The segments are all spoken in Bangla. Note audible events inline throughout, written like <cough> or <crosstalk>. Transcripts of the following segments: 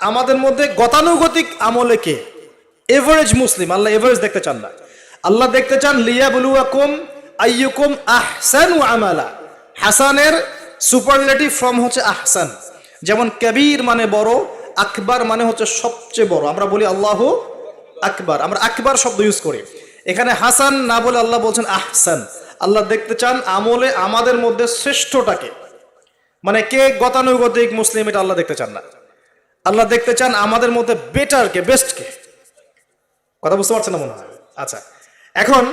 আমাদের মধ্যে গতানুগতিক আমলে কে? এভারেজ মুসলিম আল্লাহ এভারেজ দেখতে চান না। আল্লাহ দেখতে চান লিয়া বলুয়াকুম আইয়ুকুম আহসান ও আমালা। হাসানের সুপারলেটিভ ফর্ম হচ্ছে আহসান। যেমন কবির মানে বড়, আকবার মানে হচ্ছে সবচেয়ে বড়। আমরা বলি আল্লাহ আকবার। আমরা আকবার শব্দ ইউজ করি। এখানে হাসান না বলে আল্লাহ বলছেন আহসান। আল্লাহ দেখতে চান, আমলে আমাদের মধ্যে শ্রেষ্ঠটাকে। মানে কে গতানুগতিক মুসলিম এটা আল্লাহ দেখতে চান না। আল্লাহ দেখতে চান আমাদের মধ্যে বেটার কে বেস্ট কে। কথা বুঝতে পারছেন না মনে হয়? আচ্ছা এখন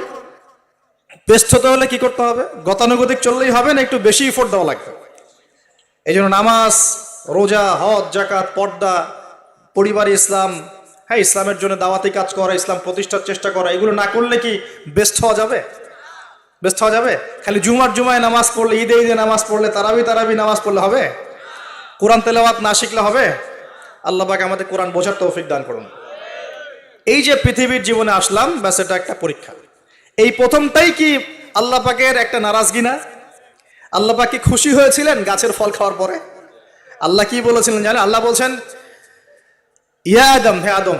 বেস্ট হতে হলে কি করতে হবে? গতানুগতিক চললেই হবে না, একটু বেশি ইফোর্ট দেওয়া লাগবে। এই জন্য নামাজ, রোজা, হজ জাকাত পর্দা, পরিবার ইসলাম হ্যাঁ ইসলামের জন্য দাওয়াতি কাজ করা, ইসলাম প্রতিষ্ঠার চেষ্টা করা, এগুলো না করলে কি বেস্ট হওয়া যাবে? বেস্ট হওয়া যাবে? খালি জুমার জুমায় নামাজ পড়লে, ঈদে ঈদে নামাজ পড়লে, তারাবি তারাবি নামাজ পড়লে হবে? কোরআন তেলাওয়াত না শিখলে হবে? আল্লাহ পাক আমাদের কোরআন বোঝার তৌফিক দান করুন। এই যে পৃথিবীর জীবনে আসলাম, ব্যাস এটা একটা পরীক্ষা। এই প্রথমটাই কি আল্লাহ পাকের একটা নারাজগি না? আল্লাহ পাক কি খুশি হয়েছিলেন গাছের ফল খাওয়ার পরে? আল্লাহ কি বলেছিলেন জানেন? আল্লাহ বলছেন, ইয়া আদম, হে আদম,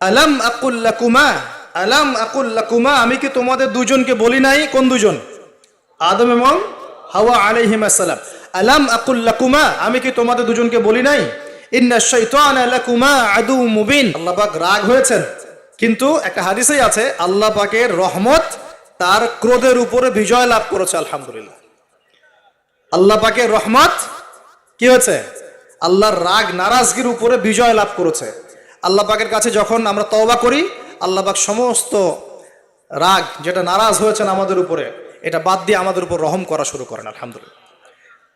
আলাম আকুল্লাকুমা আলাম আকুল্লাকুমা আমি কি তোমাদের দুজনকে বলি নাই? কোন দুজন? আদম এবং হাওয়া আলাইহিম আসসালাম। আলাম আকুল্লাকুমা আমি কি তোমাদের দুজনকে বলি নাই? আল্লাহ পাক রাগ হয়েছেন। কিন্তু একটা হাদিসেই আছে, আল্লাহ পাকের রহমত তার ক্রোধের উপরে বিজয় লাভ করেছে, আলহামদুলিল্লাহ। আল্লাহ পাকের রহমত কি হয়েছে? আল্লাহর রাগ, নারাজগির উপরে বিজয় লাভ করেছে। আল্লাহ পাকের কাছে যখন আমরা তওবা করি, আল্লাহ পাক সমস্ত রাগ যেটা নারাজ হয়েছেন আমাদের উপরে, এটা বাদ দিয়ে আমাদের উপর রহম করা শুরু করেন, আলহামদুলিল্লাহ।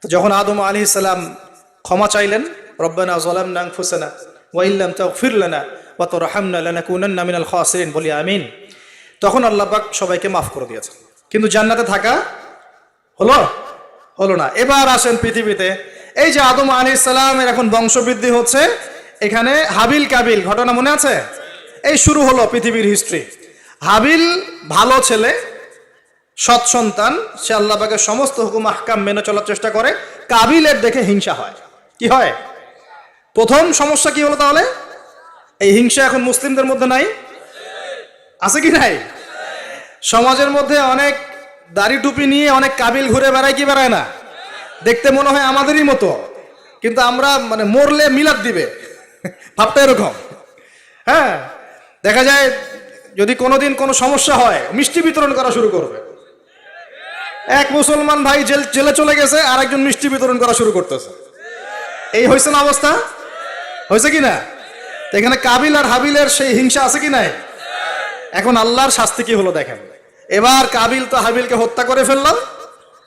তো যখন আদম আলী সালাম ক্ষমা চাইলেন রব্বানা জলাম নাং ফুসানা ওয়াইল্লাম তাগফির লানা ওয়া তুরহামনা লানাকুনান্না মিনাল খাসিরিন। বলি আমিন। তখন আল্লাহ সবাইকে মাফ করে দিয়েছেন। কিন্তু জান্নাতে থাকা হলো? হলো না। এবার আসেন পৃথিবীতে। এই যে আদম আলী ইসলামের এখন বংশবৃদ্ধি হচ্ছে, এখানে হাবিল কাবিল, ঘটনা মনে আছে? এই শুরু হলো পৃথিবীর হিস্ট্রি হাবিল ভালো ছেলে, সৎ সন্তান, সে আল্লাহ পাকের সমস্ত হুকুম, আহকাম মেনে চলার চেষ্টা করে। কাবিলের দেখে হিংসা হয়। কি হয়? প্রথম সমস্যা কি হলো তাহলে? এই হিংসা এখন মুসলিমদের মধ্যে নাই? আছে কি নাই? সমাজের মধ্যে অনেক দাড়ি টুপি নিয়ে অনেক কাবিল ঘুরে বেড়ায় কি বেড়ায় না? দেখতে মনে হয় আমাদেরই মতো। কিন্তু আমরা মানে মরলে মিলাদ দিবে। ভাবটা এরকম। হ্যাঁ? দেখা যায় যদি কোনোদিন কোনো সমস্যা হয়, মিষ্টি বিতরণ করা শুরু করবে। এক মুসলমান ভাই জেল জেলে চলে গেছে আর একজন মিষ্টি বিতরণ করা শুরু করতেছে। এই হয়েছে না অবস্থা? হয়েছে কি না? এখানে কাবিল আর হাবিলের সেই হিংসা আছে কি নাই? এখন আল্লাহর শাস্তি কি হলো দেখেন। এবার কাবিল তো হাবিলকে হত্যা করে ফেললাম।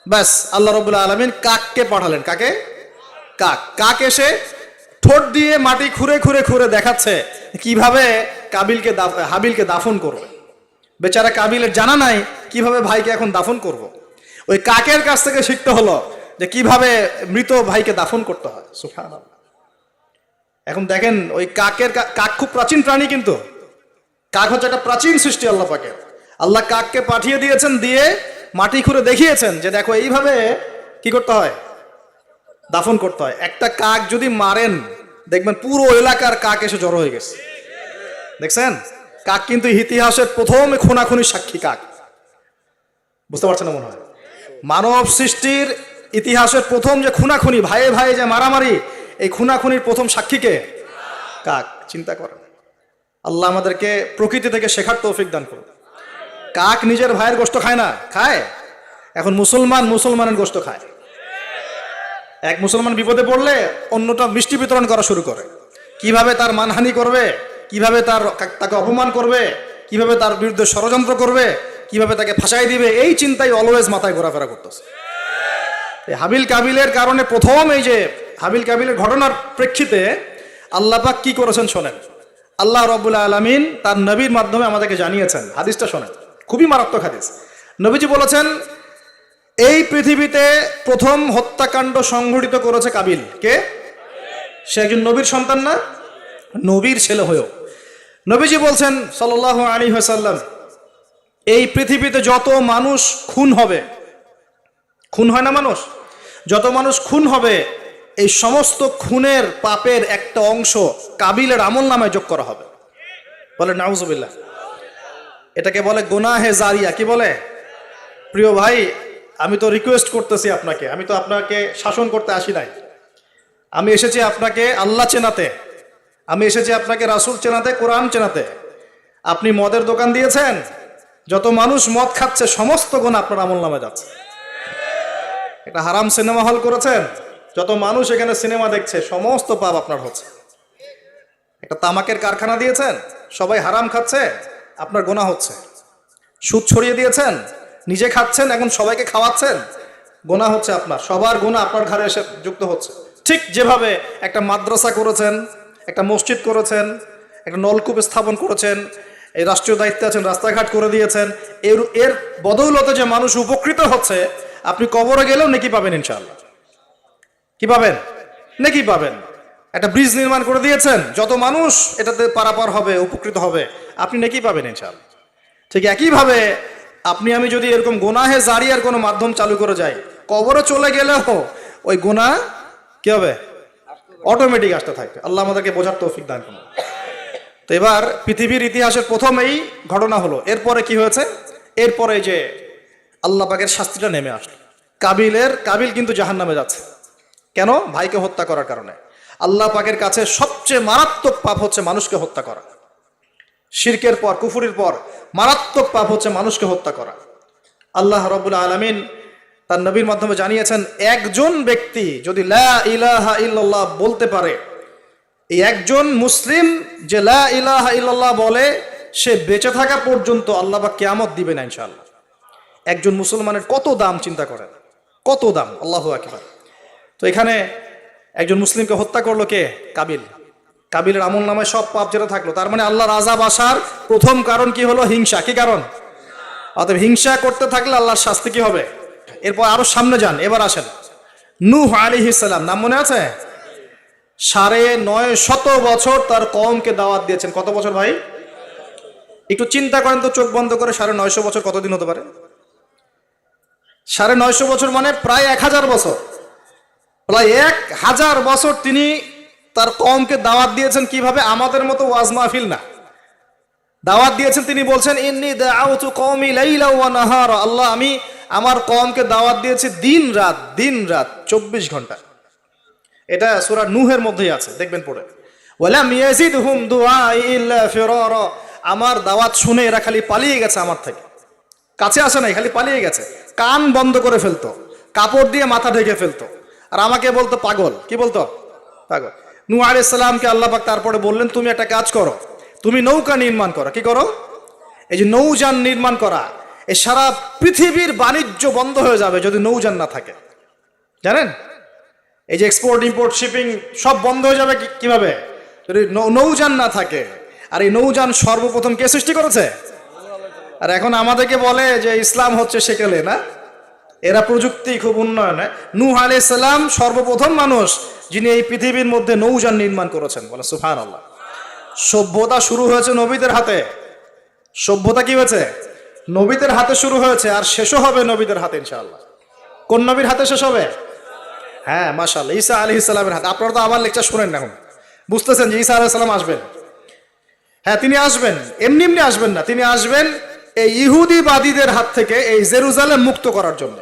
ব্যাস, আল্লাহ রবুল্লা আলমিন কাককে পাঠালেন। কাকে? কাক। কাক এসে ঠোঁট দিয়ে মাটি খুঁড়ে খুঁড়ে খুঁড়ে দেখাচ্ছে কীভাবে কাবিলকে হাবিলকে দাফন করবে। বেচারা কাবিলের জানা নাই কীভাবে ভাইকে এখন দাফন করব। ওই কাকের কাছ থেকে শিখতে হলো যে কীভাবে মৃত ভাইকে দাফন করতে হয়। সুফান এখন দেখেন ওই কাকের কাক খুব প্রাচীন প্রাণী কিন্তু। কাক হচ্ছে একটা প্রাচীন সৃষ্টি আল্লাহ পাকে আল্লাহ কাককে পাঠিয়ে দিয়েছেন, দিয়ে মাটি খুঁড়ে দেখিয়েছেন যে দেখো এইভাবে কি করতে হয়? দাফন করতে হয়। একটা কাক যদি মারেন, দেখবেন পুরো এলাকার কাক এসে জড়ো হয়ে গেছে। দেখছেন? কাক কিন্তু ইতিহাসের প্রথম খুনাখুনির সাক্ষী কাক। বুঝতে পারছেন মনে হয়? মানব সৃষ্টির ইতিহাসের প্রথম যে খুনাখুনি, ভাইয়ে ভাইয়ে যে মারামারি এই খুনাখুনির প্রথম সাক্ষীকে কাক, চিন্তা করেন আল্লাহ আমাদেরকে প্রকৃতি থেকে শেখার তৌফিক দান করুন। কাক নিজের ভাইয়ের গোষ্ঠ খায় না? খায়। এখন মুসলমান মুসলমানের গোষ্ঠ খায়। এক মুসলমান বিপদে পড়লে অন্যটা মিষ্টি বিতরণ করা শুরু করে। কীভাবে তার মানহানি করবে? কীভাবে তার তাকে অপমান করবে? কীভাবে তার বিরুদ্ধে ষড়যন্ত্র করবে? কীভাবে তাকে ফাঁসাই দিবে? এই চিন্তাই অলওয়েজ মাথায় ঘোরাফেরা করতেছে। হাবিল কাবিলের কারণে প্রথম এই যে হাবিল কাবিলের ঘটনার প্রেক্ষিতে আল্লাহ পাক কি করেছেন শোনেন। আল্লাহ রবুল্লা আলমিন তার নবীর মাধ্যমে আমাদেরকে জানিয়েছেন। হাদিসটা শোনেন। খুবই মারাত্মক হাদিস। নবীজি বলেছেন, এই পৃথিবীতে প্রথম হত্যাকাণ্ড সংঘটিত করেছে কাবিল। কে? সে একজন নবীর সন্তান না? নবীর ছেলে হয়েও। নবীজি বলছেন সাল্লাহ আলী হাসাল্লাম এই পৃথিবীতে যত মানুষ খুন হবে, খুন হয় না মানুষ? যত মানুষ খুন হবে, এই সমস্ত খুনের পাপের একটা অংশ কাবিলের আমল নামায় যোগ করা হবে। বলে, নাউজুবিল্লাহ। এটাকে বলে গোনাহে জারিয়া। কি বলে? প্রিয় ভাই, আমি তো রিকোয়েস্ট করতেছি আপনাকে। আমি তো আপনাকে শাসন করতে আসি নাই। আমি এসেছি আপনাকে আল্লাহ চেনাতে। আমি এসেছি আপনাকে রাসূল চেনাতে, কোরআন চেনাতে। আপনি মদের দোকান দিয়েছেন। যত মানুষ মদ খাচ্ছে, সমস্ত গুণ আপনার আমল নামে যাচ্ছে। একটা হারাম সিনেমা হল করেছেন, যত মানুষ এখানে সিনেমা দেখছে, সমস্ত পাপ আপনার হচ্ছে। একটা তামাকের কারখানা দিয়েছেন, সবাই হারাম খাচ্ছে, আপনার গোনা হচ্ছে। সুদ ছড়িয়ে দিয়েছেন, নিজে খাচ্ছেন, এখন সবাইকে খাওয়াচ্ছেন, গোনা হচ্ছে আপনার, সবার গোনা আপনার ঘরে এসে যুক্ত হচ্ছে। ঠিক যেভাবে একটা মাদ্রাসা করেছেন, একটা মসজিদ করেছেন, একটা নলকূপ স্থাপন করেছেন, এই রাষ্ট্রীয় দায়িত্বে আছেন, রাস্তাঘাট করে দিয়েছেন, এর এর বদৌলতে যে মানুষ উপকৃত হচ্ছে আপনি কবরে গেলেও নাকি পাবেন ইনশাআল্লাহ। কি পাবেন? নাকি পাবেন। একটা ব্রিজ নির্মাণ করে দিয়েছেন, যত মানুষ এটাতে পারাপার হবে, উপকৃত হবে, আপনি নাকি পাবেন ইনশাআল্লাহ। ঠিক একইভাবে আপনি, আমি যদি এরকম গোনাহে জারিয়ার কোনো মাধ্যম চালু করে যাই, কবরে চলে গেলেও ওই গোনা কি হবে? অটোমেটিক আসতে থাকবে। আল্লাহ আমাদেরকে বোঝার তৌফিক দান করুন। তো এবার পৃথিবীর ইতিহাসের প্রথম এই ঘটনা হলো, এরপরে কি হয়েছে? এরপরে যে আল্লাহ পাকের শাস্তিটা নেমে আসলো। কাবিলের, কাবিল কিন্তু জাহান নামে যাচ্ছে। কেন? ভাইকে হত্যা করার কারণে। আল্লাহ পাকের কাছে সবচেয়ে মারাত্মক পাপ হচ্ছে মানুষকে হত্যা করা। শিরকের পর, কুফুরির পর মারাত্মক পাপ হচ্ছে মানুষকে হত্যা করা। আল্লাহ রবুল্লা আলমিন তার নবীর মাধ্যমে জানিয়েছেন, একজন ব্যক্তি যদি ইলাহা ইল্লাল্লাহ বলতে পারে, এই একজন মুসলিম যে লা ইলাহা ইল্লাল্লাহ বলে, সে বেঁচে থাকা পর্যন্ত আল্লাহ বা কেয়ামত দিবে না ইনশাআল্লাহ। একজন মুসলমানের কত দাম চিন্তা করেন? কত দাম? আল্লাহ আকবার। তো এখানে একজন মুসলিমকে হত্যা করল কে? কাবিল। কাবিলের আমল নামায় সব পাপ যেটা থাকল। তার মানে আল্লাহর আজাব আসার প্রথম কারণ কি হলো? হিংসা। কি কারণ? অতএব হিংসা করতে থাকলে আল্লাহর শাস্তি কি হবে? এরপর আরও সামনে যান। এবার আসেন। নূহ আলাইহিস সালাম, নাম মনে আছে? সাড়ে নয় শত বছর তার কমকে দাওয়াত দিয়েছেন। কত বছর ভাই? একটু চিন্তা করেন তো, চোখ বন্ধ করে সাড়ে নয়শো বছর কতদিন হতে পারে? সাড়ে নয়শো বছর মানে প্রায় এক হাজার বছর। প্রায় এক হাজার বছর তিনি তার কমকে দাওয়াত দিয়েছেন কীভাবে? আমাদের মতো ওয়াজ মাহফিল না। দাওয়াত দিয়েছেন, তিনি বলছেন, ইন্নি আল্লাহ, আমি আমার কমকে দাওয়াত দিয়েছি দিন রাত দিন রাত, চব্বিশ ঘণ্টা। এটা সূরা নূহের মধ্যেই আছে, দেখবেন ফিরারা। আমার দাওয়াত শুনে এরা খালি পালিয়ে গেছে আমার থেকে। কাছে আসে নাই, খালি পালিয়ে গেছে। কান বন্ধ করে ফেলতো। কাপড় দিয়ে মাথা ঢেকে ফেলতো। আর আমাকে বলতো, পাগল। কি বলতো? পাগল। নূহ আলাইহিস সালামকে আল্লাহ পাক তারপরে বললেন, তুমি একটা কাজ করো। তুমি নৌকা নির্মাণ করো। কি করো? এই যে নৌযান নির্মাণ করা এই সারা পৃথিবীর বাণিজ্য বন্ধ হয়ে যাবে যদি নৌযান না থাকে। জানেন? এই যে এক্সপোর্ট ইম্পোর্ট শিপিং সব বন্ধ হয়ে যাবে কীভাবে? যদি নৌ- নৌযান না থাকে, আর এই নৌযান সর্বপ্রথম কে সৃষ্টি করেছে? আর এখন আমাদেরকে বলে যে ইসলাম হচ্ছে সেকেলে, না? এরা প্রযুক্তি খুব উন্নয়নে। নূহ আলাইহিস সালাম সর্বপ্রথম মানুষ যিনি এই পৃথিবীর মধ্যে নৌযান নির্মাণ করেছেন। বলে সুফান আল্লাহ সভ্যতা শুরু হয়েছে নবীদের হাতে। সভ্যতা কি হয়েছে? নবীদের হাতে শুরু হয়েছে আর শেষও হবে নবীদের হাতে, ইনশাআল্লাহ। কোন নবীর হাতে শেষ হবে? হ্যাঁ মাশাল্লাহ ঈসা আলী ইসলামের হাতে। আপনারা তো আমার লেকচার শুনেন না এখন। বুঝতেছেন যে ঈসা আলাহ সালাম আসবেন। হ্যাঁ তিনি আসবেন। এমনি এমনি আসবেন না। তিনি আসবেন এই ইহুদিবাদীদের হাত থেকে এই জেরুজালেম মুক্ত করার জন্য।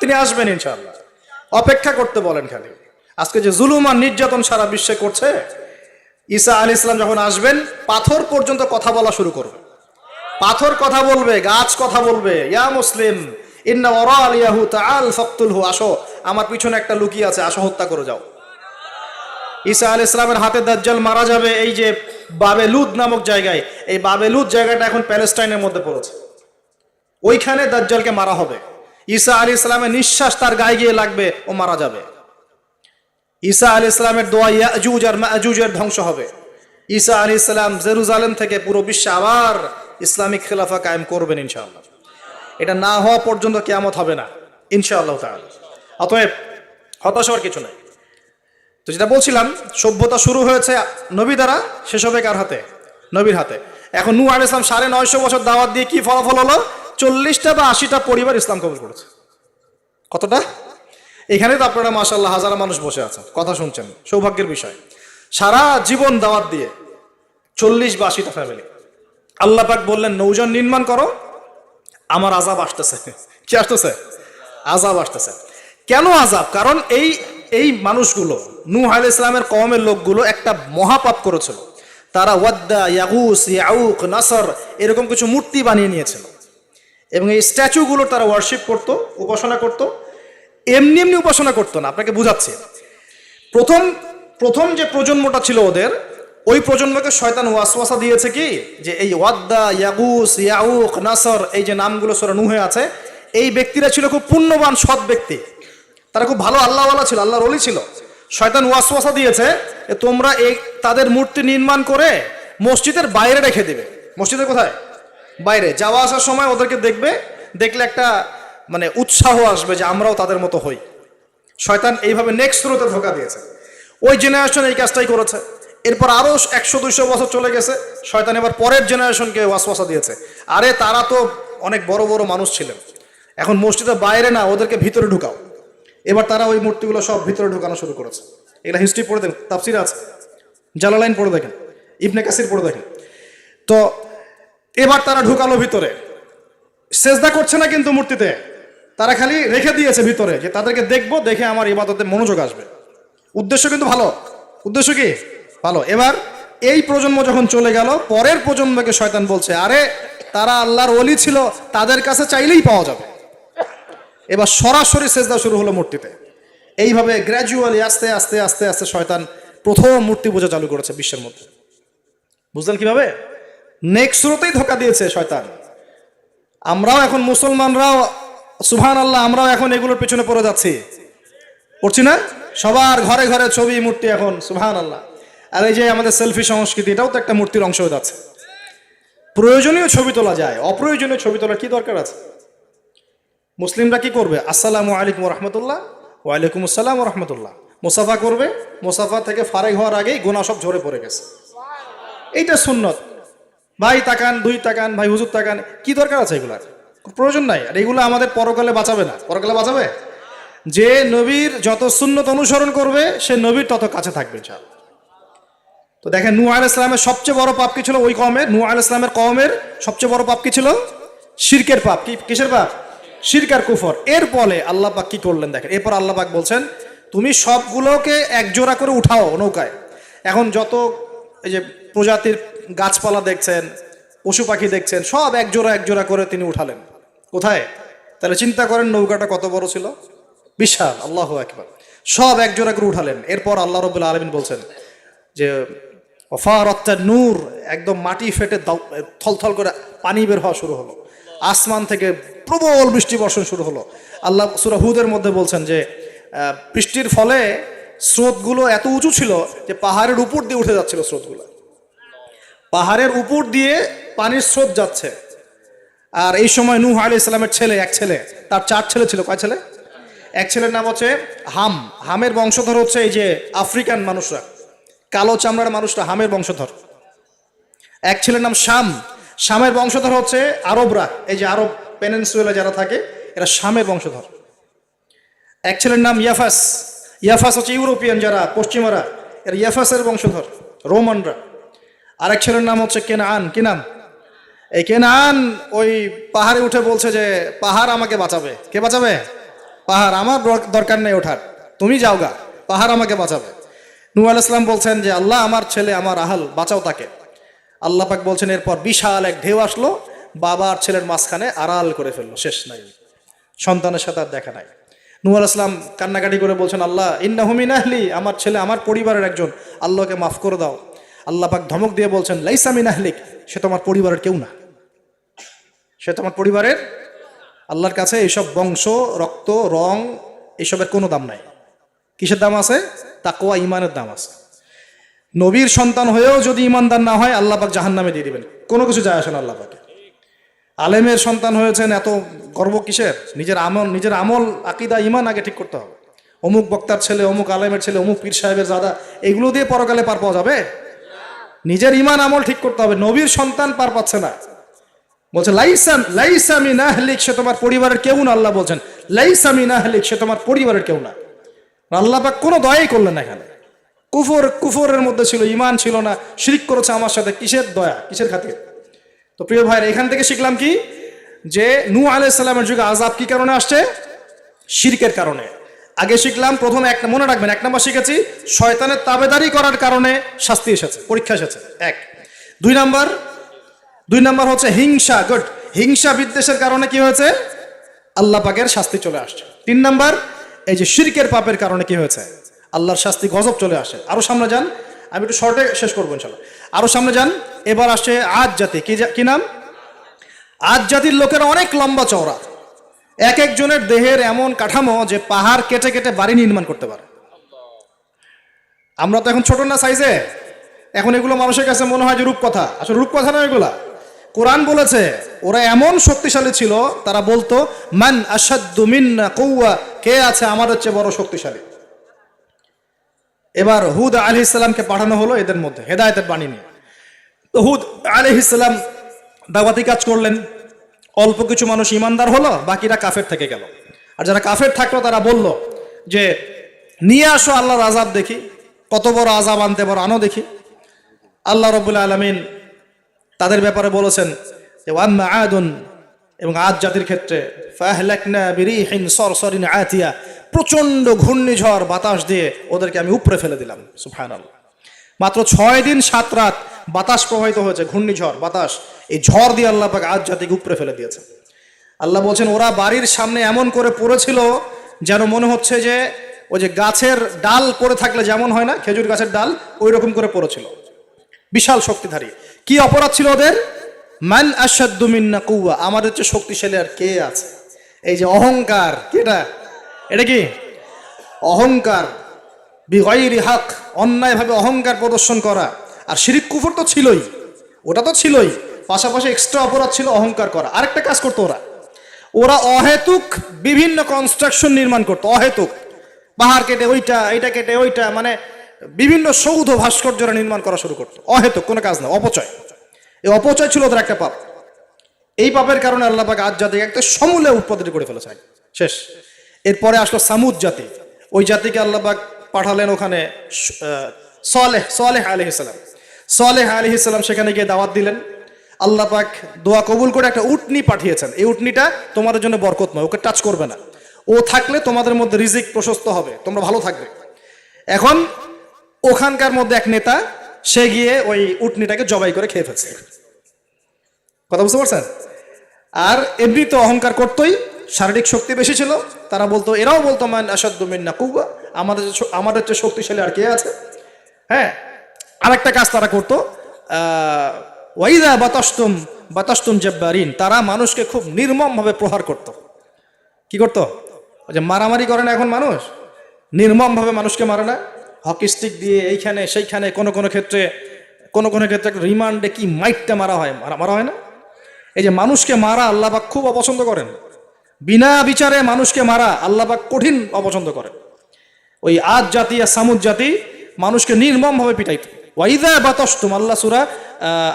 তিনি আসবেন ইনশাআল্লাহ। অপেক্ষা করতে বলেন খালি। আজকে যে জুলুম আর নির্যাতন সারা বিশ্বে করছে, ঈসা আলী ইসলাম যখন আসবেন, পাথর পর্যন্ত কথা বলা শুরু করবে। পাথর কথা বলবে, গাছ কথা বলবে, ইয়া মুসলিম, ইন্না ওরাল ইয়াহু তাআল হু আসো, আমার পিছনে একটা লুকিয়ে আছে, আসো হত্যা করে যাও। ঈসা আল ইসলামের হাতে দাজ্জাল মারা যাবে এই যে বাবেলুদ নামক জায়গায়, এই বাবেলুদ জায়গাটা এখন প্যালেস্টাইনের মধ্যে পড়েছে। ওইখানে দাজ্জালকে মারা হবে। ঈসা আলী ইসলামের নিঃশ্বাস তার গায়ে গিয়ে লাগবে ও মারা যাবে। ঈসা আলী ইসলামের দোয়া ইয়াজুজ আর মাজুজের ধ্বংস হবে। ঈসা আলী ইসলাম জেরুজালেম থেকে পুরো বিশ্বে আবার ইসলামিক খেলাফা কায়েম করবেন ইনশাআল্লাহ। এটা না হওয়া পর্যন্ত কেয়ামত হবে না, ইনশাআল্লাহ তাআলা। অতএব হতাশ হওয়ার কিছু নাই। তো যেটা বলছিলাম, সভ্যতা শুরু হয়েছে নবী দ্বারা, শেষ হবে কার হাতে? নবীর হাতে। এখন নূ আল ইসলাম সাড়ে নয়শো বছর দাওয়াত দিয়ে কি ফলাফল হলো? চল্লিশটা বা আশিটা পরিবার ইসলাম কবুল করেছে। কতটা? এখানে তো আপনারা মাসাল্লাহ হাজার মানুষ বসে আছেন, কথা শুনছেন, সৌভাগ্যের বিষয়। সারা জীবন দাওয়াত দিয়ে চল্লিশ বা আশিটা ফ্যামিলি আল্লাহ পাক বললেন নৌজন নির্মাণ করো, আমার আজাব আসতেছে। <laughs> কি আসতেছে? আজাব আসতেছে। কেন আজাব কারণ এই এই মানুষগুলো, নূহ আল ইসলামের কমের লোকগুলো একটা মহাপাপ করেছিল। তারা ওয়াদ্দা, ইয়াগুস, ইয়াউক, নাসর এরকম কিছু মূর্তি বানিয়ে নিয়েছিল। এবং এই স্ট্যাচুগুলো তারা ওয়ার্শিপ করতো, উপাসনা করতো, এমনি এমনি উপাসনা করতো না, আপনাকে বুঝাচ্ছি। প্রথম প্রথম যে প্রজন্মটা ছিল ওদের, ওই প্রজন্মকে শয়তান ওয়াসওয়াসা দিয়েছে কি? যে এই ওয়াদ্দা, ইয়াগুস, ইয়াউক, নাসর, এই যে নামগুলো সোরা নুহে আছে, এই ব্যক্তিরা ছিল খুব পুণ্যবান, সৎ ব্যক্তি। তারা খুব ভালো আল্লাহওয়ালা ছিল, আল্লাহর অলি ছিল। শয়তান ওয়াসওয়াসা দিয়েছে তোমরা এই তাদের মূর্তি নির্মাণ করে মসজিদের বাইরে রেখে দেবে। মসজিদের কোথায়? বাইরে। যাওয়া আসার সময় ওদেরকে দেখবে, দেখলে একটা মানে উৎসাহ আসবে যে আমরাও তাদের মতো হই। শয়তান এইভাবে নেক্সট থ্রোতে ধোকা দিয়েছে। ওই জেনারেশন এই কাজটাই করেছে। এরপর আরও একশো, দুইশো বছর চলে গেছে। শয়তান এবার পরের জেনারেশনকে ওয়াসওয়াসা দিয়েছে। আরে তারা তো অনেক বড় বড় মানুষ ছিলেন। এখন মসজিদের বাইরে না, ওদেরকে ভিতরে ঢুকাও। এবার তারা ওই মূর্তিগুলো সব ভিতরে ঢুকানো শুরু করেছে। এগুলা হিস্ট্রি পড়ে দেখেন, তাফসির আছে। জালালাইন পড়ে দেখেন, ইবনে কাসির পড়ে দেখেন। তো এবার তারা ঢুকালো ভিতরে। সেজদা করছে না কিন্তু মূর্তিতে। তারা খালি রেখে দিয়েছে ভিতরে যে তাদেরকে দেখব, দেখে আমার ইবাদতে মনোযোগ আসবে। উদ্দেশ্য কিন্তু ভালো। উদ্দেশ্য কি? ভালো। এবার এই প্রজন্ম যখন চলে গেল, পরের প্রজন্মকে শয়তান বলছে, আরে, তারা আল্লাহর অলি ছিল, তাদের কাছে চাইলেই পাওয়া যাবে। এবার সরাসরি সেজদা শুরু হলো মূর্তিতে। এইভাবে গ্র্যাজুয়ালি আস্তে আস্তে আস্তে আস্তে শয়তান প্রথম মূর্তি পূজা চালু করেছে বিশ্বের মধ্যে। বুঝলেন কীভাবে? নেক্সট শুরুতেই ধোকা দিয়েছে শয়তান। আমরাও এখন মুসলমানরাও সুহান আল্লাহ আমরাও এখন এগুলোর পিছনে পড়ে যাচ্ছি। পড়ছি না? সবার ঘরে ঘরে ছবি, মূর্তি এখন সুহান আল্লাহ আর এই যে আমাদের সেলফি সংস্কৃতি, এটাও তো একটা মূর্তির অংশ হয়ে যাচ্ছে। প্রয়োজনীয় ছবি তোলা যায়, অপ্রয়োজনীয় ছবি তোলার কি দরকার আছে? মুসলিমরা কি করবে? আসসালামু আলাইকুম রহমতুল্লাহ ওয়ালাইকুম আসসালাম রহমতুল্লাহ মুসাফা করবে, মুসাফা থেকে ফারেক হওয়ার আগেই গোনা সব ঝরে পড়ে গেছে। এইটা সুন্নত। ভাই তাকান, দুই তাকান, ভাই হুজুর তাকান, কি দরকার আছে এগুলার প্রয়োজন নাই। আর এগুলো আমাদের পরকালে বাঁচাবে না। পরকালে বাঁচাবে? যে নবীর যত সুন্নত অনুসরণ করবে, সে নবীর তত কাছে থাকবে চাল তো দেখেন নূ আল ইসলামের সবচেয়ে বড় পাপ কি ছিল? ওই কমের নূ আল ইসলামের কমের সবচেয়ে বড় পাপ কি ছিল? শিরকের পাপ। কি কিসের পাপ? শিরকার কুফর। এর ফলে আল্লাহ পাক কি করলেন দেখেন। এরপর আল্লাহ পাক বলছেন, তুমি সবগুলোকে একজোড়া করে উঠাও নৌকায়। এখন যত এই যে প্রজাতির গাছপালা দেখছেন, পশু পাখি দেখছেন, সব একজোড়া একজোড়া করে তিনি উঠালেন। কোথায়? তাহলে চিন্তা করেন নৌকাটা কত বড় ছিল? বিশাল, আল্লাহ একবার সব একজোড়া করে উঠালেন। এরপর আল্লাহ রবুল্লা আলমিন বলছেন যে অফারত্তা নূর একদম মাটি ফেটে থলথল করে পানি বের হওয়া শুরু হলো। আসমান থেকে প্রবল বৃষ্টি বর্ষণ শুরু হলো। আল্লাহ সুরা হুদের মধ্যে বলছেন যে বৃষ্টির ফলে স্রোতগুলো এত উঁচু ছিল যে পাহাড়ের উপর দিয়ে উঠে যাচ্ছিল স্রোতগুলো। পাহাড়ের উপর দিয়ে পানির স্রোত যাচ্ছে। আর এই সময় নূহ আলী ইসলামের ছেলে, এক ছেলে, তার চার ছেলে ছিল। কয় ছেলে? এক ছেলের নাম হচ্ছে হাম। হামের বংশধর হচ্ছে এই যে আফ্রিকান মানুষরা। কালো চামড়ার মানুষরা, হামের বংশধর। এক ছেলের নাম শাম। শামের বংশধর হচ্ছে আরবরা। এই যে আরব পেনেন্সুয়েলা যারা থাকে, এরা শামের বংশধর। এক ছেলের নাম ইয়াফাস। ইয়াফাস হচ্ছে ইউরোপিয়ান যারা, পশ্চিমারা, এরা ইয়াফাসের বংশধর, রোমানরা। আরেক ছেলের নাম হচ্ছে কেনান। কি নাম? এই কেনান ওই পাহাড়ে উঠে বলছে যে, পাহাড় আমাকে বাঁচাবে। কে বাঁচাবে? পাহাড় আমার দর- দরকার নেই ওঠার। তুমি যাও গা, পাহাড় আমাকে বাঁচাবে। নূ আল ইসলাম বলছেন যে, আল্লাহ আমার ছেলে, আমার আহাল, বাঁচাও তাকে। আল্লাহ পাক বলছেন, এরপর বিশাল এক ঢেউ আসলো বাবা আর ছেলের মাঝখানে আড়াল করে ফেলল, শেষ নাই। সন্তানের সাথে আর দেখা নাই। নূ আল ইসলাম কান্নাকাটি করে বলছেন, আল্লাহ ইন্না হুমিন আহলি, আমার ছেলে, আমার পরিবারের একজন, আল্লাহকে মাফ করে দাও। আল্লাহ পাক ধমক দিয়ে বলছেন লাইসামিন আহলিক, সে তোমার পরিবারের কেউ না। সে তোমার পরিবারের আল্লাহর কাছে এইসব বংশ, রক্ত, রং, এসবের কোনো দাম নাই। কিসের দাম আছে? তাকোয়া ইমানের দাম আছে। নবীর সন্তান হয়েও যদি ইমানদার না হয়, আল্লাহ পাক জাহান নামে দিয়ে দিবেন। কোনো কিছু যায় আসে না আল্লাহ পাকে আলেমের সন্তান হয়েছেন এত গর্ব কিসের? নিজের আমল নিজের আমল, আকিদা ইমান আগে ঠিক করতে হবে। অমুক বক্তার ছেলে, অমুক আলেমের ছেলে, অমুক পীর সাহেবের দাদা, এগুলো দিয়ে পরকালে পার পাওয়া যাবে? নিজের ইমান আমল ঠিক করতে হবে। নবীর সন্তান পার পাচ্ছে না। বলছে লাইসাম লাইসামি না হলিক সে তোমার পরিবারের কেউ না, আল্লাহ বলছেন। লাইসামি না হেলিক সে তোমার পরিবারের কেউ না। আল্লাহ পাক কোনো দয়াই করলেন না এখানে। কুফর, কুফরের মধ্যে ছিল ইমান ছিল না। শিরিক করেছে আমার সাথে। কিসের দয়া? কিসের খাতির? তো প্রিয় ভাইরা, এখান থেকে শিখলাম কি? যে নূ আলাইসাল্লামের যুগে আজাব কি কারণে আসছে? শিরকের কারণে। আগে শিখলাম, প্রথমে এক, মনে রাখবেন, এক নম্বর শিখেছি, শয়তানের তাবেদারি করার কারণে শাস্তি এসেছে, পরীক্ষা এসেছে, এক। দুই নাম্বার দুই নাম্বার হচ্ছে হিংসা, গুড, হিংসা বিদ্বেষের কারণে কি হয়েছে? আল্লাহ পাকের শাস্তি চলে আসছে। তিন নাম্বার, এই যে শিরকের পাপের কারণে কি হয়েছে? আল্লাহর শাস্তি গজব চলে আসে। আরও সামনে যান আমি একটু শর্টে শেষ করব ইনশাল্লাহ আরও সামনে যান, এবার আসছে আজ জাতি। কি নাম? আজ জাতির লোকেরা অনেক লম্বা চওড়া। এক একজনের দেহের এমন কাঠামো যে পাহাড় কেটে কেটে বাড়ি নির্মাণ করতে পারে। আমরা তো এখন ছোট না সাইজে এখন এগুলো মানুষের কাছে মনে হয় যে রূপকথা। আসলে রূপকথা না এগুলা। কোরআন বলেছে, ওরা এমন শক্তিশালী ছিল, তারা বলতো, মান আসাদ্দু মিন্না কৌয়া কে আছে আমাদের চেয়ে বড় শক্তিশালী? এবার হুদ আলি ইসলামকে পাঠানো হলো এদের মধ্যে, হেদায়তের বাণী নিয়ে। তো হুদ আলি ইসলাম দাওয়াতি কাজ করলেন, অল্প কিছু মানুষ ইমানদার হলো, বাকিরা কাফের থেকে গেল। আর যারা কাফের থাকল, তারা বলল যে, নিয়ে আসো আল্লাহর আজাব দেখি, কত বড় আজাব আনতে, বড় আনো দেখি। আল্লাহ রবুল্লা আলমিন তাদের ব্যাপারে বলেছেন যে ওয়াম্মা আদুন, এবং আদ জাতির ক্ষেত্রে ফাহলাকনা বিরিহিন সরসরিন আতিয়া প্রচণ্ড ঘূর্ণিঝড়, বাতাস দিয়ে ওদেরকে আমি উপরে ফেলে দিলাম। সুফায়নাল্লাহ মাত্র ছয় দিন, সাত রাত বাতাস প্রবাহিত হয়েছে, ঘূর্ণিঝড়, বাতাস। এই ঝড় দিয়ে আল্লাহ পাক আজ জাতিকে উপরে ফেলে দিয়েছে। আল্লাহ বলছেন, ওরা বাড়ির সামনে এমন করে পড়েছিল যেন মনে হচ্ছে যে ওই যে গাছের ডাল পড়ে থাকলে যেমন হয় না, খেজুর গাছের ডাল ওই রকম করে পড়েছিল। বিশাল শক্তিধারী। কি অপরাধ ছিল ওদের? মান আসাদ্দু মিন্না কুয়া আমাদের চেয়ে শক্তিশালী আর কে আছে? এই যে অহংকার কেটা এটা কি? অহংকার। বিগয়রি হক অন্যায়ভাবে অহংকার প্রদর্শন করা। আর শিরিক কুফর তো ছিলই। ওটা তো ছিলই। পাশাপাশি এক্সট্রা অপরাধ ছিল অহংকার করা। আরেকটা কাজ করতো ওরা। ওরা অহেতুক বিভিন্ন কনস্ট্রাকশন নির্মাণ করতো। অহেতুক। পাহাড় কেটে ওইটা, এইটা কেটে ওইটা মানে বিভিন্ন সৌধ ভাস্কর্যরা নির্মাণ করা শুরু করতো। অহেতুক, কোনো কাজ না, অপচয়। এই অপচয় ছিল ওদের একটা পাপ। এই পাপের কারণে আল্লাহ পাক আজ জাতিকে একটা সমূলে উৎপাদিত করে ফেলেছে। শেষ। এরপরে আসলো সামুদ জাতি। ওই জাতিকে আল্লাহপাক পাঠালেন ওখানে সালেহ সালেহ আলহিসাল্লাম সালেহ আলহিসাল্লাম সেখানে গিয়ে দাওয়াত দিলেন। আল্লাহ পাক দোয়া কবুল করে একটা উটনি পাঠিয়েছেন। এই উটনিটা তোমাদের জন্য বরকতময়, ওকে টাচ করবে না। ও থাকলে তোমাদের মধ্যে রিজিক প্রশস্ত হবে, তোমরা ভালো থাকবে। এখন ওখানকার মধ্যে এক নেতা, সে গিয়ে ওই উটনিটাকে জবাই করে খেয়ে ফেলছে। কথা বুঝতে পারছেন? আর এমনি তো অহংকার করতোই শারীরিক শক্তি বেশি ছিল, তারা বলতো, এরাও বলতো, মান আসাদ্দুমিন না কুবা আমাদের আমাদের চেয়ে শক্তিশালী আর কে আছে? হ্যাঁ আরেকটা কাজ তারা করতো ওয়াইদা বাতাস্তুম বাতাস্তুম জব্বারিন তারা মানুষকে খুব নির্মমভাবে প্রহার করত। কি করতো? যে মারামারি করে না এখন মানুষ? নির্মমভাবে মানুষকে মারে না? হকি স্টিক দিয়ে এইখানে, সেইখানে, কোনো কোনো ক্ষেত্রে, কোনো কোনো ক্ষেত্রে রিমান্ডে কি মাইটটা মারা হয়, মারা মারা হয় না? এই যে মানুষকে মারা আল্লাহবাক খুব অপছন্দ করেন। বিনা বিচারে মানুষকে মারা আল্লাহবাক কঠিন অপছন্দ করে ওই আজ জাতি আর সামুদ জাতি মানুষকে নির্মমভাবে পিটাইত। ওয়াইদা বাতস্তুম, আল্লাহ সুরা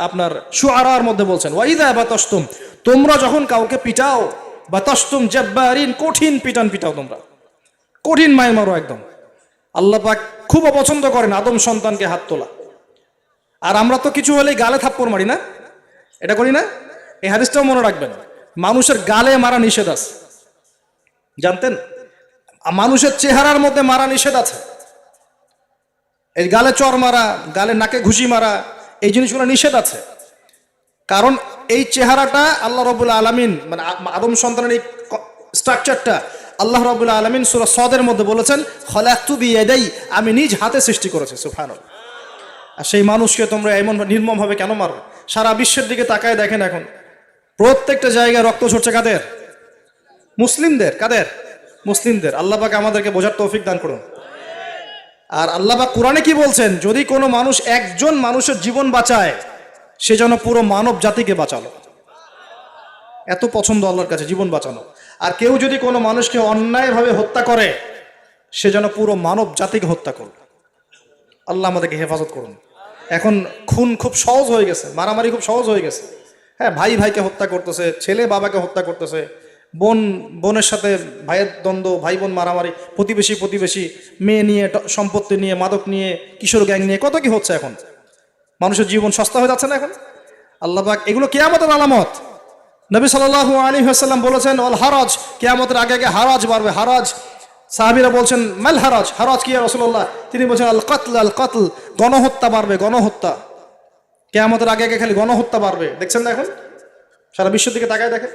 আপনার সুআরার মধ্যে বলছেন, ওয়াইদা বাতস্তুম, তোমরা যখন কাউকে পিটাও, বাতস্তুম জব্বারিন, কঠিন পিটান পিটাও তোমরা। কঠিন মায় মারো একদম। আল্লাহ পাক খুব অপছন্দ করেন আদম সন্তানকে হাত তোলা। আর আমরা তো কিছু হলেই গালে থাপ্পড় মারি না? এটা করি না? এই হাদিসটাও মনে রাখবেন। মানুষের গালে মারা নিষেধ আছে। জানতেন? মানুষের চেহারার মধ্যে মারা নিষেধ আছে। এই গালে চর মারা, গালে নাকে ঘুষি মারা, এই জিনিসগুলো নিষেধ আছে। কারণ এই চেহারাটা আল্লাহ রবুল্লা আলমিন মানে আদম সন্তানের এই স্ট্রাকচারটা আল্লাহ রবুল্লা আলমিন সুরা সদের মধ্যে বলেছেন, খলাক্তু বিয়েদাই আমি নিজ হাতে সৃষ্টি করেছি সুফানুল আর সেই মানুষকে তোমরা এমন নির্মমভাবে কেন মারো? সারা বিশ্বের দিকে তাকায় দেখেন এখন। প্রত্যেকটা জায়গায় রক্ত ঝরছে কাদের? মুসলিমদের কাদের? মুসলিমদের। আল্লাহ পাক আমাদেরকে বোঝার তৌফিক দান করুন। আর আল্লাহ পাক কোরআনে কি বলছেন? যদি কোনো মানুষ একজন মানুষের জীবন বাঁচায়, সে যেন পুরো মানব জাতিকে বাঁচালো। এত পছন্দ আল্লাহর কাছে, জীবন বাঁচানো। আর কেউ যদি কোনো মানুষকে অন্যায়ভাবে হত্যা করে, সে যেন পুরো মানব জাতিকে হত্যা করল। আল্লাহ আমাদেরকে হেফাজত করুন। এখন খুন খুব সহজ হয়ে গেছে, মারামারি খুব সহজ হয়ে গেছে। হ্যাঁ ভাই ভাইকে হত্যা করতেছে, ছেলে বাবাকে হত্যা করতেছে, বোন, বোনের সাথে ভাইয়ের দ্বন্দ্ব, ভাই বোন মারামারি, প্রতিবেশী প্রতিবেশী, মেয়ে নিয়ে সম্পত্তি নিয়ে, মাদক নিয়ে, কিশোর গ্যাং নিয়ে, কত কি হচ্ছে এখন? মানুষের জীবন সস্তা হয়ে যাচ্ছে না এখন? আল্লাহ পাক এগুলো কেয়ামতের আলামত। নবী সাল্লাল্লাহু আলী হাসাল্লাম বলেছেন, অল হারাজ, কেয়ামতের আগে আগে হারাজ বাড়বে, হারাজ। সাহাবিরা বলছেন, মাল হারাজ? হারাজ কি রসল্লাহ তিনি বলছেন আল কতল আল কতল গণহত্যা বাড়বে, গণহত্যা। কেয়ামতের আগে আগে খালি গণহত্যা বাড়বে। দেখছেন না এখন? সারা বিশ্বের দিকে তাকায় দেখে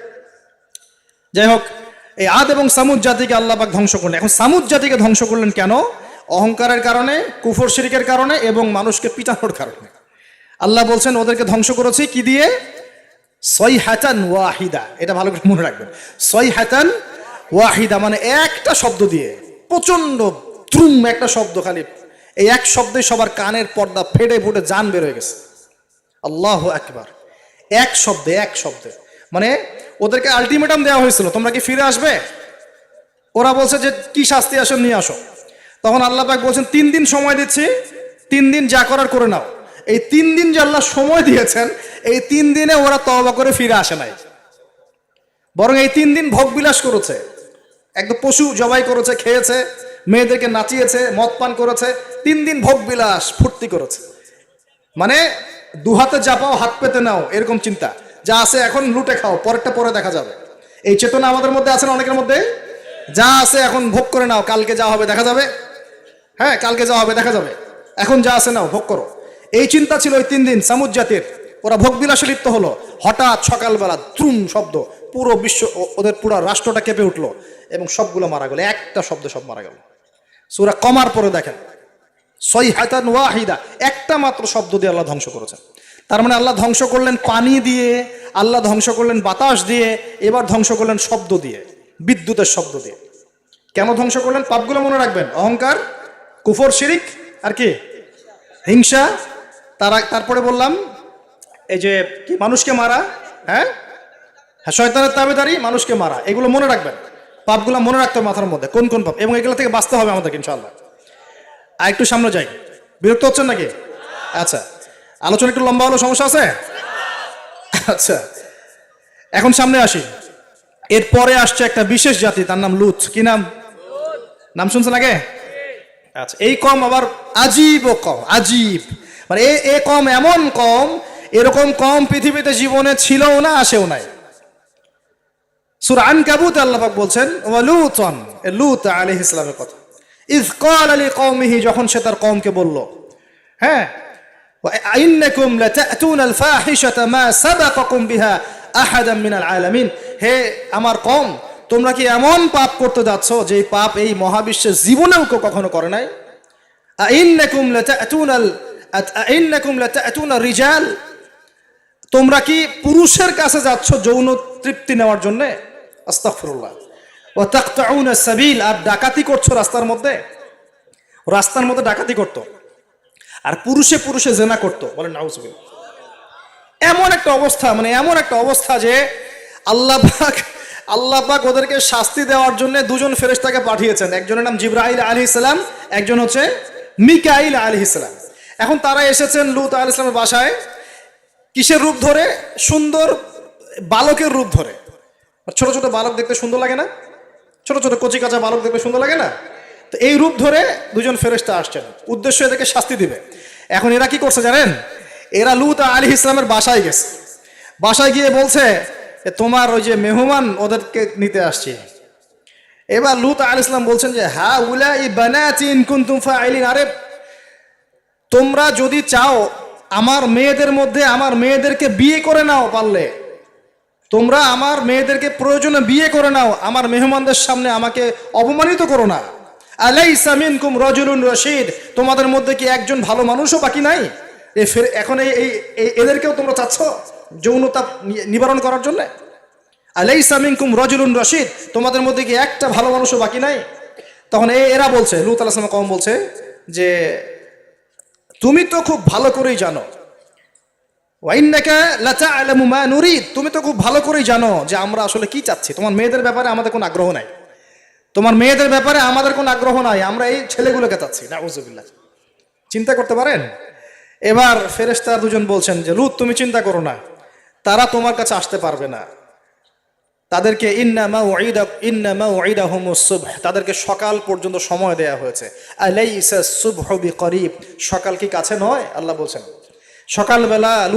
যাই হোক, এই আদ এবং সামুদ জাতিকে আল্লাহ পাক ধ্বংস করলেন। এখন সামুদ জাতিকে ধ্বংস করলেন কেন? অহংকারের কারণে, কুফর শিরিকের কারণে এবং মানুষকে পিটানোর কারণে। আল্লাহ বলছেন, ওদেরকে ধ্বংস করেছি কি দিয়ে? সই হাতান ওয়াহিদা। এটা ভালো করে মনে রাখবেন। সই হাতান ওয়াহিদা মানে একটা শব্দ দিয়ে প্রচণ্ড দ্রুম একটা শব্দ খালি। এই এক শব্দে সবার কানের পর্দা ফেটে ফুটে জান বের হয়ে গেছে। আল্লাহ একবার এক শব্দে এক শব্দে। মানে ওদেরকে আলটিমেটাম দেওয়া হয়েছিল, তোমরা কি ফিরে আসবে? ওরা বলছে যে, কি শাস্তি আসো নিয়ে আসো। তখন আল্লাহ পাক বলছেন, তিন দিন সময় দিচ্ছি, তিন দিন যা করার করে নাও। এই তিন দিন যে আল্লাহ সময় দিয়েছেন, এই তিন দিনে ওরা তওবা করে ফিরে আসে নাই। বরং এই তিন দিন ভোগ বিলাস করেছে। একদম পশু জবাই করেছে, খেয়েছে, মেয়েদেরকে নাচিয়েছে, মদ পান করেছে, তিন দিন ভোগ বিলাস, ফুর্তি করেছে। মানে দু হাতে চাপাও হাত পেতে নাও, এরকম চিন্তা। যা আছে এখন লুটে খাও, পরেরটা পরে দেখা যাবে। এই চেতনা আমাদের মধ্যে আছে না অনেকের মধ্যে? যা আছে এখন ভোগ করে নাও, কালকে যা হবে দেখা যাবে? হ্যাঁ কালকে যা হবে দেখা যাবে। এখন যা আছে নাও, ভোগ করো। এই চিন্তা ছিল ওই তিন দিন, সামুদ জাতির। ওরা ভোগ বিলাসে লিপ্ত হলো। হঠাৎ সকালবেলা দ্রুম শব্দ, পুরো বিশ্ব ওদের পুরো রাষ্ট্রটা কেঁপে উঠল এবং সবগুলো মারা গেল। একটা শব্দ সব মারা গেল। সুরা কমার পরে দেখেন। সৈহাতান ওয়াহিদা, একটা মাত্র শব্দ দিয়ে আল্লাহ ধ্বংস করেছেন। তার মানে আল্লাহ ধ্বংস করলেন পানি দিয়ে, আল্লাহ ধ্বংস করলেন বাতাস দিয়ে, এবার ধ্বংস করলেন শব্দ দিয়ে, বিদ্যুতের শব্দ দিয়ে। কেন ধ্বংস করলেন? পাপগুলো মনে রাখবেন। অহংকার, কুফর, শিরিক, আর কি? হিংসা। তারা তারপরে বললাম, এই যে কি, মানুষকে মারা হ্যাঁ? হ্যাঁ শয়তানের তাবেদারি, মানুষকে মারা, এগুলো মনে রাখবেন। পাপগুলো মনে রাখতে হবে মাথার মধ্যে, কোন কোন পাপ? এবং এগুলো থেকে বাঁচতে হবে আমাদেরকে, ইনশাআল্লাহ। আর একটু সামনে যাই। বিরক্ত হচ্ছেন নাকি? আচ্ছা আলোচনা একটু লম্বা হলো, সমস্যা আছে? আচ্ছা এখন সামনে আসি। এরপরে আসছে একটা বিশেষ জাতি, তার নাম লুত কি নাম? নাম শুনছেন আগে? আচ্ছা এই কম আবার আজীব কম, আজীব। মানে এ কম এমন কম, এরকম কম পৃথিবীতে জীবনে ছিলও না, আসেও নাই। সুরান কাবুত আল্লাহাক বলছেন ওয়ালুতন এ লুত আলাইহিস ইসলামের কথা। ইজকাল আলী কৌমিহি যখন সে তার কমকে বলল হ্যাঁ ইন্নাকুম লাতাতুন আল ফাহিশাতা মা সাবাকাকুম বিহা আহাদাম মিনাল আলামিন। হে আমার কম তোমরা কি এমন পাপ করতে যাচ্ছ যে পাপ এই মহাবিশ্বের জীবনেও কেউ কখনো করে নাই? আইন্নাকুম লাতাতুন আল আইন্নাকুম লাতাতুন আর রিজাল। তোমরা কি পুরুষের কাছে যাচ্ছ যৌন তৃপ্তি নেওয়ার জন্যে? আস্তাগফিরুল্লাহ। সাবিল, আর ডাকাতি করছ রাস্তার মধ্যে? রাস্তার মধ্যে ডাকাতি করতো। আর পুরুষে পুরুষে জেনা করতো। বলেন নাউজুবিল এমন একটা অবস্থা মানে এমন একটা অবস্থা যে আল্লাহ পাক ওদেরকে শাস্তি দেওয়ার জন্য দুজন ফেরেশতাকে পাঠিয়েছেন। একজনের নাম জিব্রাইল আলী ইসলাম একজন হচ্ছে মিকাইল আলী ইসলাম এখন তারা এসেছেন লুত আল ইসলামের বাসায়। কিসের রূপ ধরে? সুন্দর বালকের রূপ ধরে। ছোট ছোট বালক দেখতে সুন্দর লাগে না? ছোট ছোট কচি কাঁচা বালক দেখতে সুন্দর লাগে না? তো এই রূপ ধরে দুজন ফেরেশতা আসছেন। উদ্দেশ্য এদেরকে শাস্তি দিবে। এখন এরা কি করছে জানেন? এরা লুত আলী ইসলামের বাসায় গেছে। বাসায় গিয়ে বলছে তোমার ওই যে মেহমান ওদেরকে নিতে আসছে। এবার লুত আলী ইসলাম বলছেন যে হ্যাঁ উলা ই বানাতিন কুনতুম ফাইলিন। আরে, তোমরা যদি চাও আমার মেয়েদের মধ্যে আমার মেয়েদেরকে বিয়ে করে নাও পারলে তোমরা আমার মেয়েদেরকে প্রয়োজনে বিয়ে করে নাও, আমার মেহমানদের সামনে আমাকে অপমানিত করো না। আলাই সামিন কুম রজুলুন রশিদ, তোমাদের মধ্যে কি একজন ভালো মানুষও বাকি নাই? এ ফের এখন এই এদেরকেও তোমরা চাচ্ছ যৌনতা নিবারণ করার জন্য? আলাই সামিন কুম রজুলুন রশিদ, তোমাদের মধ্যে কি একটা ভালো মানুষও বাকি নাই? তখন এ, এরা বলছে, লুত আলাহ কম বলছে যে, তুমি তো খুব ভালো করেই জানো তুমি তো খুব ভালো করেই জানো যে আমরা আসলে কি চাচ্ছি। তোমার মেয়েদের ব্যাপারে আমাদের কোনো আগ্রহ নাই। তোমার মেয়েদের ব্যাপারে আমাদের কোনো আগ্রহ নাই। আমরা এই ছেলেগুলোকে চাচ্ছি। নাউজুবিল্লাহ। চিন্তা করতে পারেন? এবার ফেরেশতা দুজন বলছেন যে, লুত, তুমি চিন্তা করো না। তারা তোমার কাছে আসতে পারবে না। তাদেরকে ইন্নামা ওয়াইদা ইন্নামা ওয়াইদাহুমুস সুবহ। তাদেরকে সকাল পর্যন্ত সময় দেয়া হয়েছে। আলাইসা সুবহু বিকরিব। সকাল কি কাছে নয়? আল্লাহ বলছেন। সকালবেলা